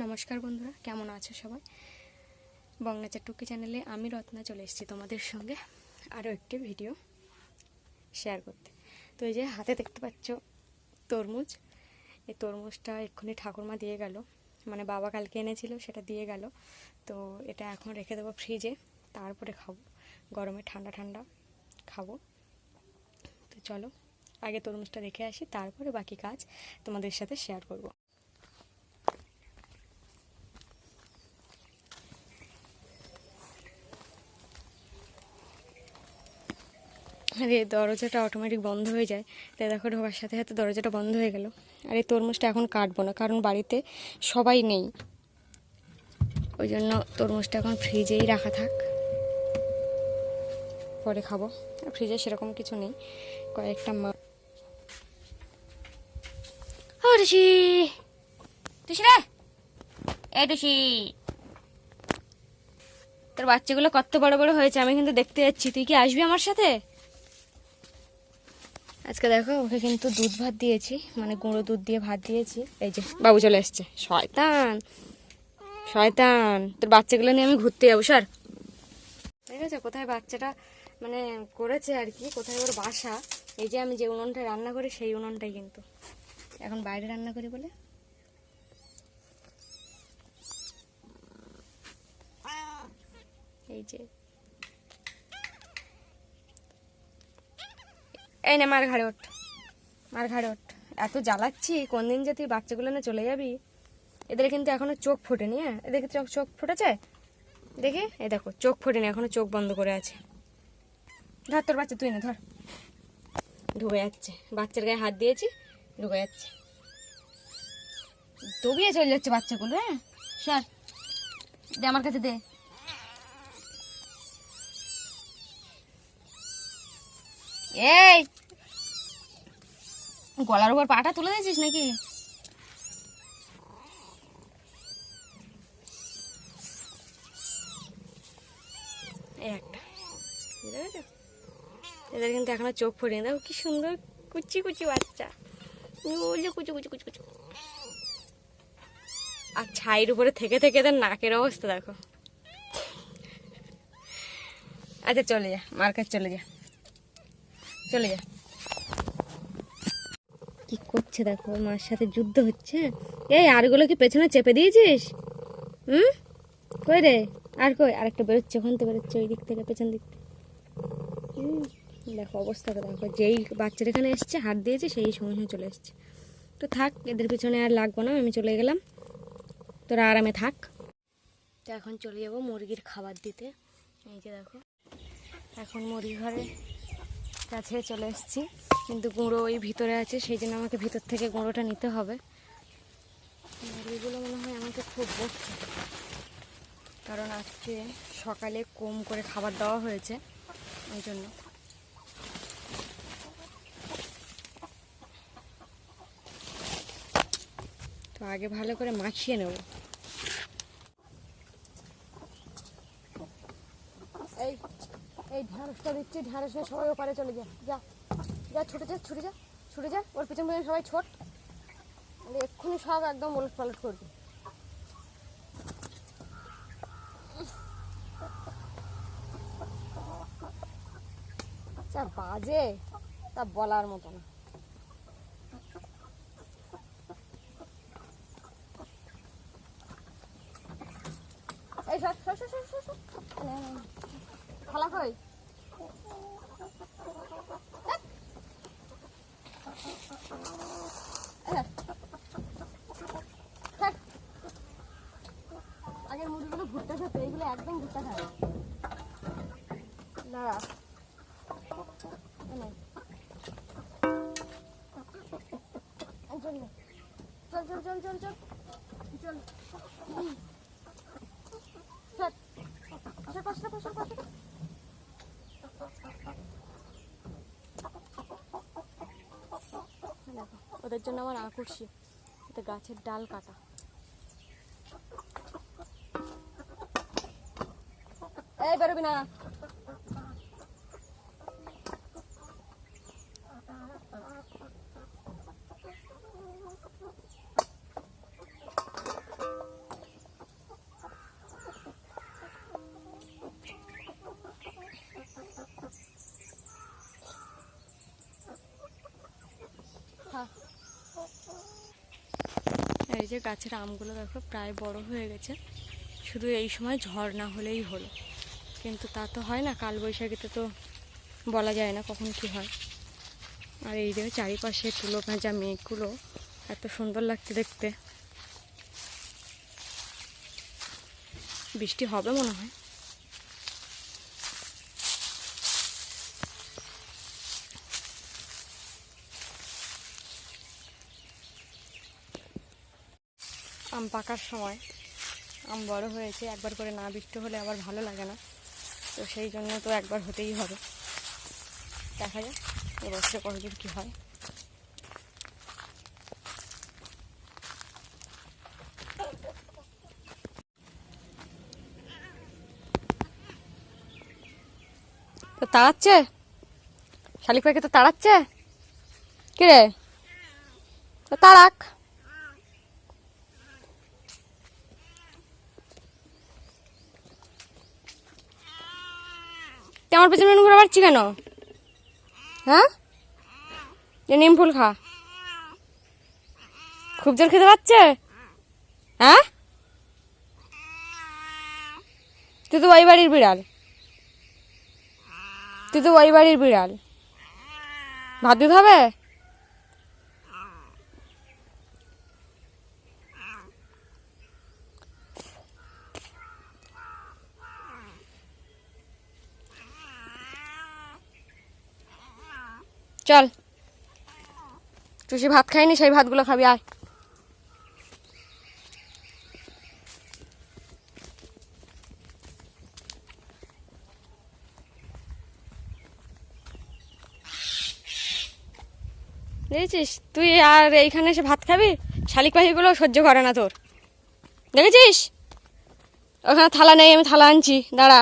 নমস্কার বন্ধুরা, কেমন আছো সবাই? বংনাচার টুকি চ্যানেলে আমি রত্না চলে এসেছি তোমাদের সঙ্গে আরও একটি ভিডিও শেয়ার করতে। তো এই যে হাতে দেখতে পাচ্ছ তরমুজ, এই তরমুজটা এক্ষুনি ঠাকুরমা দিয়ে গেল মানে বাবা কালকে এনেছিল, সেটা দিয়ে গেল। তো এটা এখন রেখে দেবো ফ্রিজে তারপরে খাব। গরমে ঠান্ডা ঠান্ডা খাব। তো চলো, আগে তরমুজটা রেখে আসি, তারপরে বাকি কাজ তোমাদের সাথে শেয়ার করব। আর এই দরজাটা অটোমেটিক বন্ধ হয়ে যায়। তাই দেখো ঢোকার সাথে সাথে দরজাটা বন্ধ হয়ে গেল। আর এই তরমুজটা এখন কাটবো না, কারণ বাড়িতে সবাই নেই। ওই জন্য তরমুজটা এখন ফ্রিজেই রাখা থাক। পরে খাব। ফ্রিজে সেরকম কিছু নেই। কয়েকটা মা ঋষি! টুসি রে! এ টুসি তোর বাচ্চাগুলো কত বড় বড় হয়েছে, আমি কিন্তু দেখতে যাচ্ছি। তুই কি আসবি আমার সাথে? আজকে দেখো ওকে কিন্তু দুধ ভাত দিয়েছি মানে গুঁড়ো দুধ দিয়ে ভাত দিয়েছি। এই যে বাবু চলে এসছে। শয়তান শয়তান তোর বাচ্চাগুলো নিয়ে আমি ঘুরতে যাব স্যার ঠিক আছে কোথায় বাচ্চাটা মানে করেছে আর কি কোথায় ওর বাসা এই যে আমি যে উনুনটায় রান্না করি সেই উনুনটাই কিন্তু। এখন বাইরে রান্না করি বলে? এই যে এই না, মার ঘাড়ে ওঠ। মার ঘাড়ে ওঠ। এত জ্বালাচ্ছি, কোন দিন যে তুই বাচ্চাগুলো না চলে যাবি? এদের কিন্তু এখনও চোখ ফোটেনি হ্যাঁ? এদেরকে চোখ চোখ ফুটেছে? দেখি, এই দেখো, চোখ ফোটেনি, এখনও চোখ বন্ধ করে আছে। ধর তোর বাচ্চা, তুই না, ধর। ঢুকে যাচ্ছে। বাচ্চার গায়ে হাত দিয়েছি, ঢুকে যাচ্ছে। দবিয়ে চলে যাচ্ছে বাচ্চাগুলো হ্যাঁ? স্যার দে আমার কাছে দে। এই! গলার উপর পাটা তুলে দিয়েছিস নাকি? একটা। এদের কিন্তু এখনও চোখ ফোটে দেখো কি সুন্দর কুচি কুচি বাচ্চা। যে কুচু কুচু কুচু কুচু। আর ছাইয়ের উপরে থেকে থেকে এদের নাকের অবস্থা, দেখো। আচ্ছা চলে যা। মার্কেট চলে যা। চলে যা। কি করছে দেখো? মার সাথে যুদ্ধ হচ্ছে। এই আরগুলো কি পেছনে চেপে দিয়েছিস? হুম? কই রে? আর কই? আরেকটা বেরোচ্ছে, ওখান থেকে বেরোচ্ছে, ওই দিক থেকে, পেছন দিক দেখো অবস্থাটা দেখো। যেই বাচ্চার এখানে এসছে, হাত দিয়েছে, সেই সঙ্গে সঙ্গে চলে এসছে। তো থাক, এদের পিছনে আর লাগবো না, আমি চলে গেলাম। তোরা আরামে থাক। তো এখন চলে যাব মুরগির খাবার দিতে। এই যে দেখো, এখন মুরগি ঘরে কাছে চলে এসেছি। কিন্তু গুঁড়ো ওই ভিতরে আছে, সেই জন্য আমাকে ভিতর থেকে গুঁড়োটা নিতে হবে। মুরগিগুলো মনে হয় আমাকে খুব বকছে। কারণ আজকে সকালে কম করে খাবার দেওয়া হয়েছে, ওই জন্য। তো আগে ভালো করে মাখিয়ে নেব এই এই ঢ্যাঁড়সটা দিচ্ছি ঢ্যাঁড়স নিয়ে সবাই ওপারে চলে যা যা যা, ছুটে যা ছুটে যা ছুটে যা, ওর পিছন পিছনে সবাই ছোট এক্ষুনি সব একদম ওলট পালট করবে যা বাজে, তা বলার মতো না এই। খালা। থাক। আগের মুরগিগুলো ভুট্টা খেতে, এইগুলো একদম ভুট্টা খায় না। চল চল চল চল চল চল। চল। চল। সর পাশে ওদের জন্য আমার আকুর্ষি। এটা গাছের ডাল কাটা। এই বেরোবি না। যে গাছের আমগুলো দেখো প্রায় বড় হয়ে গেছে। শুধু এই সময় ঝড় না হলেই হলো। কিন্তু তা তো হয় না, কালবৈশাখীতে তো বলা যায় না কখন কি হয়। আর এই যে চারিপাশে তুলো ভাজা মেঘগুলো, এত সুন্দর লাগছে দেখতে। বৃষ্টি হবে মনে হয়। আম পাকার সময়। আম বড় হয়েছে, একবার করে না বৃষ্টি হলে আবার ভালো লাগে না। তো সেই জন্য তো একবার হতেই হবে। দেখা যাক এবছরে কতদূর কী হয়। তো তাড়াচ্ছে? শালিক পাখি তো তাড়াচ্ছে? কিরে? তো তাড়াক। তুই আমার পেছনে ঘুরে পারছি কেন? হ্যাঁ? নিম ফুল খা। খুব জোর খেতে পাচ্ছে হ্যাঁ? তুই তো ওই বাড়ির বিড়াল। তুই তো ওই বাড়ির বিড়াল। ভাত দিতে হবে? চল। টুসি ভাত খাইনি সেই ভাতগুলো খাবি, আয়। দেখেছিস? তুই আর এইখানে এসে ভাত খাবি? শালিক পাখিগুলো সহ্য করে না তোর। দেখেছিস? ওখানে থালা নেই, আমি থালা আনছি। দাঁড়া।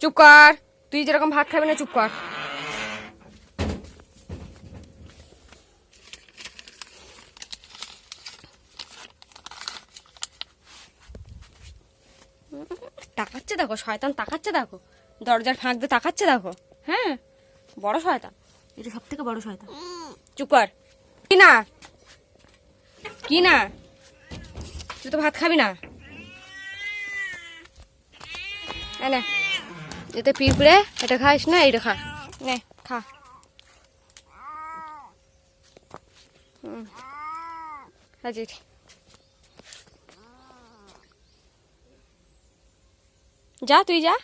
চুপ কর। তুই যেরকম ভাত খাবি না, চুপ কর। তাকাচ্ছে দেখো শয়তান তাকাচ্ছে দেখো। দরজার ফাঁক দিয়ে তাকাচ্ছে দেখো। হ্যাঁ বড় শয়তান। এটা সব থেকে বড় শয়তান। চুপ কর। কি না কি না তুই তো ভাত খাবি না? নে এতে পিঁপড়ে এটা খাইস না এইটা খা। নে খা। হুম। হাজির। যা, তুই যা।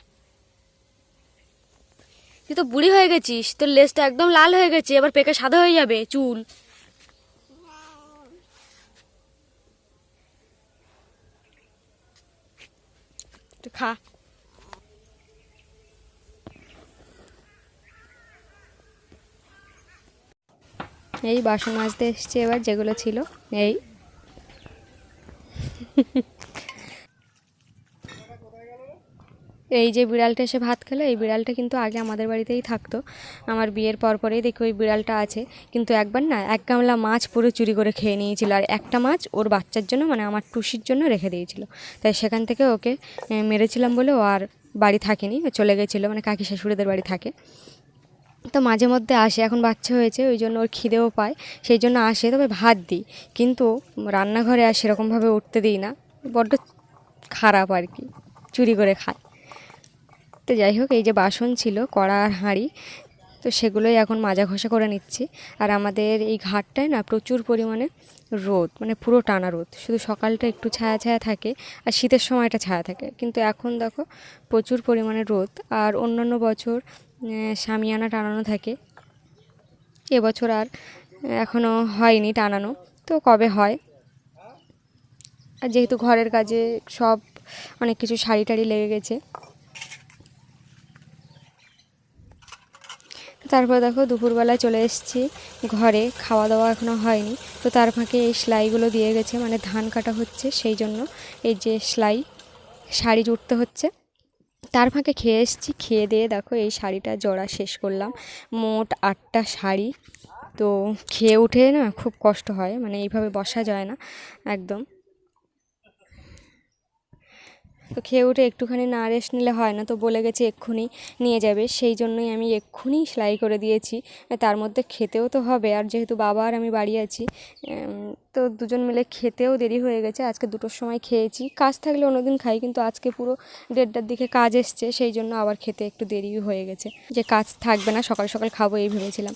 তুই তো বুড়ি হয়ে গেছিস, তোর লেজটা একদম লাল হয়ে গেছে, এবার পেকে সাদা হয়ে যাবে, চুল। খা। এই বাসন মাজতে এসছে এবার, যেগুলো ছিল, এই। এই যে বিড়ালটা এসে ভাত খেলো, এই বিড়ালটা কিন্তু আগে আমাদের বাড়িতেই থাকতো। আমার বিয়ের পর পরেই দেখি ওই বিড়ালটা আছে। কিন্তু একবার না, এক গামলা মাছ পুরো চুরি করে খেয়ে নিয়েছিল। আর একটা মাছ ওর বাচ্চার জন্য মানে আমার টুসির জন্য রেখে দিয়েছিল। তাই সেখান থেকে ওকে মেরেছিলাম বলে ও আর বাড়ি থাকেনি চলে গেছিল মানে কাকি শাশুড়িদের বাড়ি থাকে। তো মাঝে মধ্যে আসে, এখন বাচ্চা হয়েছে, ওই জন্য ওর খিদেও পায়, সেই জন্য আসে, তবে ভাত দিই। কিন্তু রান্নাঘরে আর সেরকমভাবে উঠতে দিই না, বড্ড খারাপ আর কি, চুরি করে খায়। তো যাই হোক, এই যে বাসন ছিল, কড়া আর হাঁড়ি, তো সেগুলোই এখন মাজা ঘষা করে নিচ্ছি। আর আমাদের এই ঘাটটায় না প্রচুর পরিমাণে রোদ মানে পুরো টানা রোদ। শুধু সকালটা একটু ছায়া ছায়া থাকে আর শীতের সময়টা ছায়া থাকে। কিন্তু এখন দেখো, প্রচুর পরিমাণে রোদ। আর অন্যান্য বছর সামিয়ানা টানানো থাকে। এবছর আর এখনও হয়নি টানানো। তো কবে হয়? আর যেহেতু ঘরের কাজে সব অনেক কিছু শাড়ি টাড়ি লেগে গেছে। তারপর দেখো দুপুরবেলায় চলে এসেছি ঘরে খাওয়া দাওয়া এখনও হয়নি। তো তার ফাঁকে এই সেলাইগুলো দিয়ে গেছে মানে ধান কাটা হচ্ছে সেই জন্য। এই যে সেলাই, শাড়ি জুড়তে হচ্ছে। তার ফাঁকে খেয়ে এসেছি, খেয়ে দিয়ে দেখো এই শাড়িটা জড়া শেষ করলাম। মোট আটটা শাড়ি। তো খেয়ে উঠে না খুব কষ্ট হয় মানে এইভাবে বসা যায় না, একদম। তো খেয়ে উঠে একটুখানি না রেস্ট নিলে হয় না, তো বলে গেছে এক্ষুনি নিয়ে যাবে। সেই জন্যই আমি এক্ষুনি সেলাই করে দিয়েছি। তার মধ্যে খেতেও তো হবে, আর যেহেতু বাবা আর আমি বাড়ি আছি তো দুজন মিলে খেতেও দেরি হয়ে গেছে। আজকে দুটোর সময় খেয়েছি। কাজ থাকলে অন্যদিন খাই, কিন্তু আজকে পুরো দেড়টার দিকে কাজ এসছে, সেই জন্য আবার খেতে একটু দেরি হয়ে গেছে। যে কাজ থাকবে না, সকাল সকাল খাব এই ভেবেছিলাম।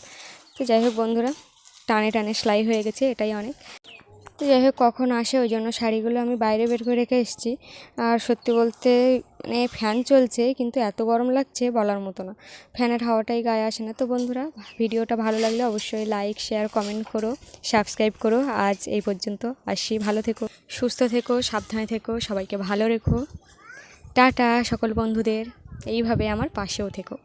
তো যাই হোক বন্ধুরা, টানে টানে সেলাই হয়ে গেছে, এটাই অনেক। তো যাই হোক, কখন আসে ওই জন্য শাড়িগুলো আমি বাইরে বের করে রেখে এসেছি। আর সত্যি বলতে মানে ফ্যান চলছে, কিন্তু এত গরম লাগছে বলার মতো না। ফ্যানের হাওয়াটাই গায়ে আসে না। তো বন্ধুরা, ভিডিওটা ভালো লাগলে অবশ্যই লাইক, শেয়ার, কমেন্ট করো, সাবস্ক্রাইব করো। আজ এই পর্যন্ত আসি। ভালো থেকো, সুস্থ থেকো, সাবধানে থেকো, সবাইকে ভালো রেখো। টাটা সকল বন্ধুদের। এইভাবে আমার পাশেও থেকো।